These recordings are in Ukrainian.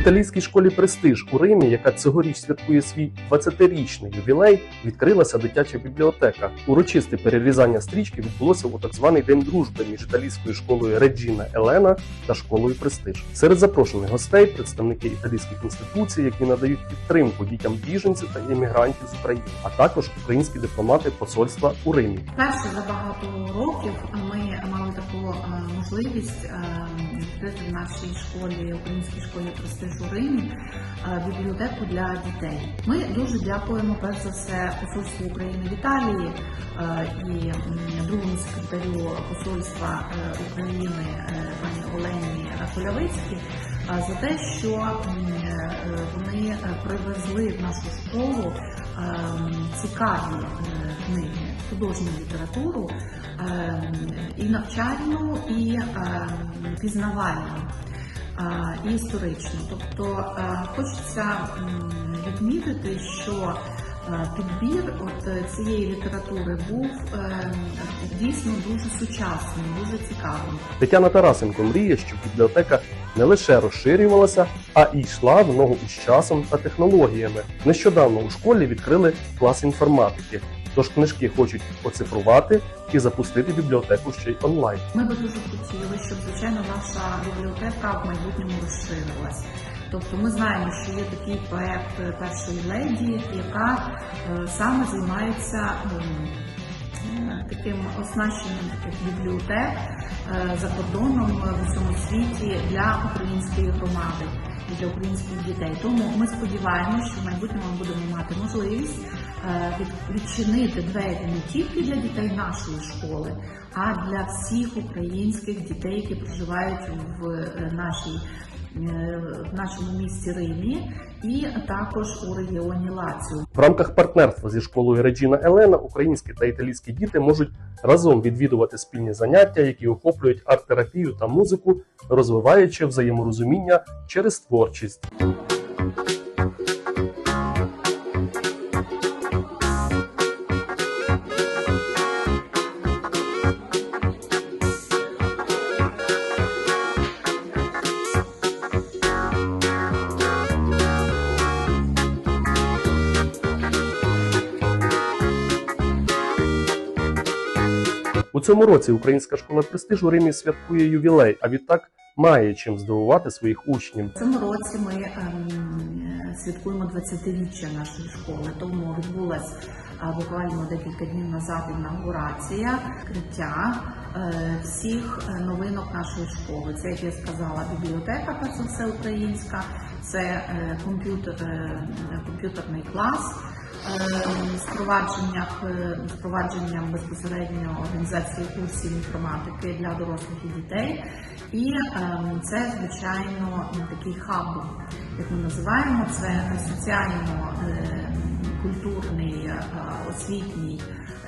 італійській школі Престиж у Римі, яка цьогоріч святкує свій 20-річний ювілей, відкрилася дитяча бібліотека. Урочисте перерізання стрічки відбулося у так званий день дружби між італійською школою Реджіна Елена та школою Престиж. Серед запрошених гостей представники італійських інституцій, які надають підтримку дітям біженців та іммігрантів з України, а також українські дипломати посольства у Римі. Перше за багато років ми можливість е, відкрити в нашій школі, українській школі престиж у Римі, е, бібліотеку для дітей. Ми дуже дякуємо перш за все посольству України в Італії е, і другому секретарю посольства е, України е, пані Олені Колявицькій е, за те, що е, вони е, привезли в нашу школу е, цікаві е, книги, художню літературу е, і навчальну, і е, пізнавальну. е, І історичну, тобто е, хочеться відмітити, що е, підбір от цієї літератури був е, дійсно дуже сучасним, дуже цікавим. Тетяна Тарасенко мріє, щоб бібліотека не лише розширювалася, а й йшла в ногу із часом та технологіями. Нещодавно у школі відкрили клас інформатики, тож книжки хочуть оцифрувати і запустити бібліотеку ще й онлайн. Ми би дуже хотіли, щоб звичайно наша бібліотека в майбутньому розширилась. Тобто ми знаємо, що є такий проект першої леді, яка е, саме займається ем, е, таким оснащенням бібліотек е, за кордоном в усьому світі для української громади і для українських дітей. Тому ми сподіваємося, що в майбутньому ми будемо мати можливість відчинити двері не тільки для дітей нашої школи, а для всіх українських дітей, які проживають в е, нашій. е, В нашому місті Римі і також у регіоні Лаціо. В рамках партнерства зі школою Реджіна Елена українські та італійські діти можуть разом відвідувати спільні заняття, які охоплюють арт-терапію та музику, розвиваючи взаєморозуміння через творчість. У цьому році українська школа престиж у Римі святкує ювілей, а відтак має чим здивувати своїх учнів. В цьому році ми ем, святкуємо 20-річчя нашої школи. Тому відбулась буквально декілька днів назад інаугурація, відкриття е, всіх е, новинок нашої школи. Це, як я сказала, бібліотека, за все українська, це е, комп'ютер, е, комп'ютерний клас. Е, Впровадження, впровадженням безпосередньо організації курсів інформатики для дорослих і дітей, і ем, це звичайно такий хаб, як ми називаємо, це соціально е, культурний е, освітній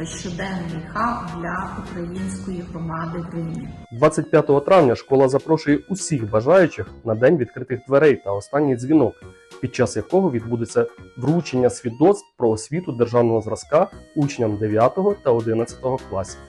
щоденний хаб для української громади в Римі. 25 травня школа запрошує усіх бажаючих на день відкритих дверей та останній дзвінок, під час якого відбудеться вручення свідоцтв про освіту державного зразка учням 9 та 11 класів.